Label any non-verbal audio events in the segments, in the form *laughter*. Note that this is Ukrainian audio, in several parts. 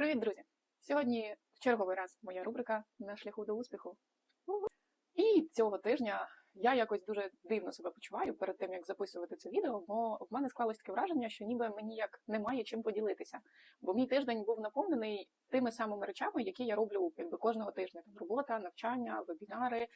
Привіт, друзі! Сьогодні в черговий раз моя рубрика на шляху до успіху. І цього тижня я якось дуже дивно себе почуваю перед тим, як записувати це відео, бо в мене склалось таке враження, що ніби мені як немає чим поділитися. Бо мій тиждень був наповнений тими самими речами, які я роблю якби кожного тижня. Там робота, навчання, вебінари, е,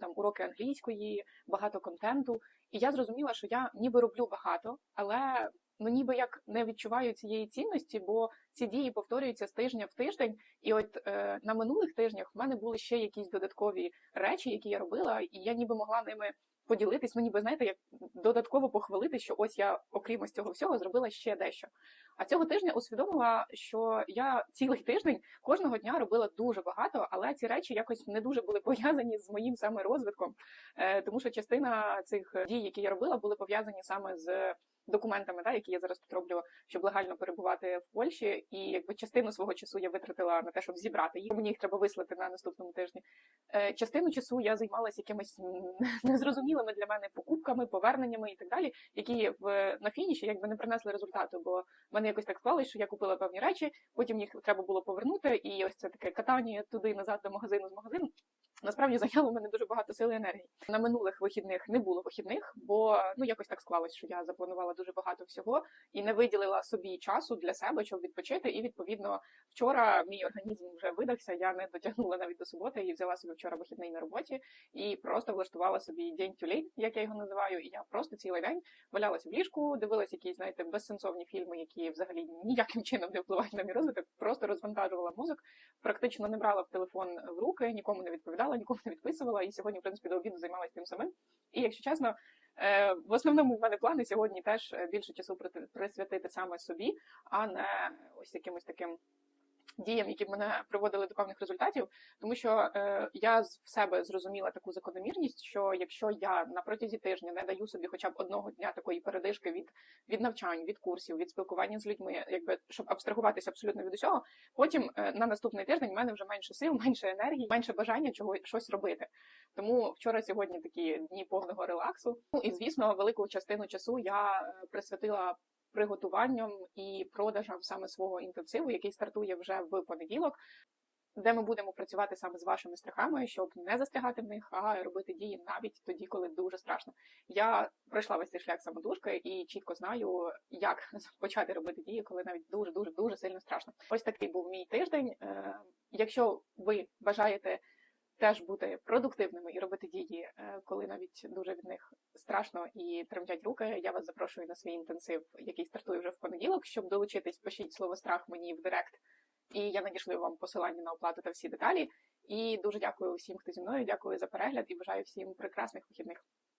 там уроки англійської, багато контенту. І я зрозуміла, що я ніби роблю багато, але ну ніби як не відчуваю цієї цінності, бо ці дії повторюються з тижня в тиждень. І от е, на минулих тижнях в мене були ще якісь додаткові речі, які я робила, і я ніби могла ними поділитись. Ну ніби знаєте, як додатково похвалити, що ось я, окрім ось цього всього, зробила ще дещо. А цього тижня усвідомила, що я цілий тиждень кожного дня робила дуже багато, але ці речі якось не дуже були пов'язані з моїм саме розвитком, е, тому що частина цих дій, які я робила, були пов'язані саме з документами, да, які я зараз тут роблю, щоб легально перебувати в Польщі, і якби частину свого часу я витратила на те, щоб зібрати їх. Мені їх треба вислати на наступному тижні. Е, частину часу я займалася якимись *laughs* незрозумілими для мене покупками, поверненнями і так далі, які в на фініші якби не принесли результату. Бо мене якось так склалось, що я купила певні речі, потім їх треба було повернути, і ось це таке катання туди назад до магазину з магазину. Насправді зайняло мене дуже багато сили і енергії. На минулих вихідних не було вихідних, бо ну якось так склалось, що я запланувала дуже багато всього і не виділила собі часу для себе, щоб відпочити. І відповідно вчора мій організм вже видався. Я не дотягнула навіть до суботи і взяла собі вчора вихідний на роботі і просто влаштувала собі день тюлей, як я його називаю. І я просто цілий день валялася в ліжку, дивилася якісь, знаєте, безсенсовні фільми, які взагалі ніяким чином не впливають на мій розвиток. Просто розвантажувала мозок, практично не брала в телефон в руки, нікому не відповідала, нікому не відписувала. І сьогодні, в принципі, до обіду займалася тим самим. І якщо чесно. Е, в основному в мене плани сьогодні теж більше часу присвятити саме собі, а не ось якимось таким діям, які мене приводили до певних результатів, тому що е, я в себе зрозуміла таку закономірність, що якщо я на протязі тижня не даю собі хоча б одного дня такої передишки від від навчань, від курсів, від спілкування з людьми, якби щоб абстрагуватися абсолютно від усього, потім е, на наступний тиждень в мене вже менше сил, *laughs* менше енергії, менше бажання чого щось робити. Тому вчора, сьогодні такі дні повного релаксу. Ну і звісно, велику частину часу я е, присвятила приготуванням і продажем саме свого інтенсиву, який стартує вже в понеділок. Де ми будемо працювати саме з вашими страхами, щоб не застрягати в них, а робити дії навіть тоді, коли дуже страшно. Я пройшла весь цей шлях самодужки і чітко знаю, як *laughs* почати робити дії, коли навіть дуже дуже дуже сильно страшно. Ось такий був мій тиждень. Е, якщо ви бажаєте теж бути продуктивними і робити дії, е, коли навіть дуже від них страшно і тремтять руки. Я вас запрошую на свій інтенсив, який стартує вже в понеділок. Щоб долучитись, пишіть слово страх мені в директ, і я надішлю вам посилання на оплату та всі деталі. І дуже дякую усім, хто зі мною. Дякую за перегляд і бажаю всім прекрасних вихідних.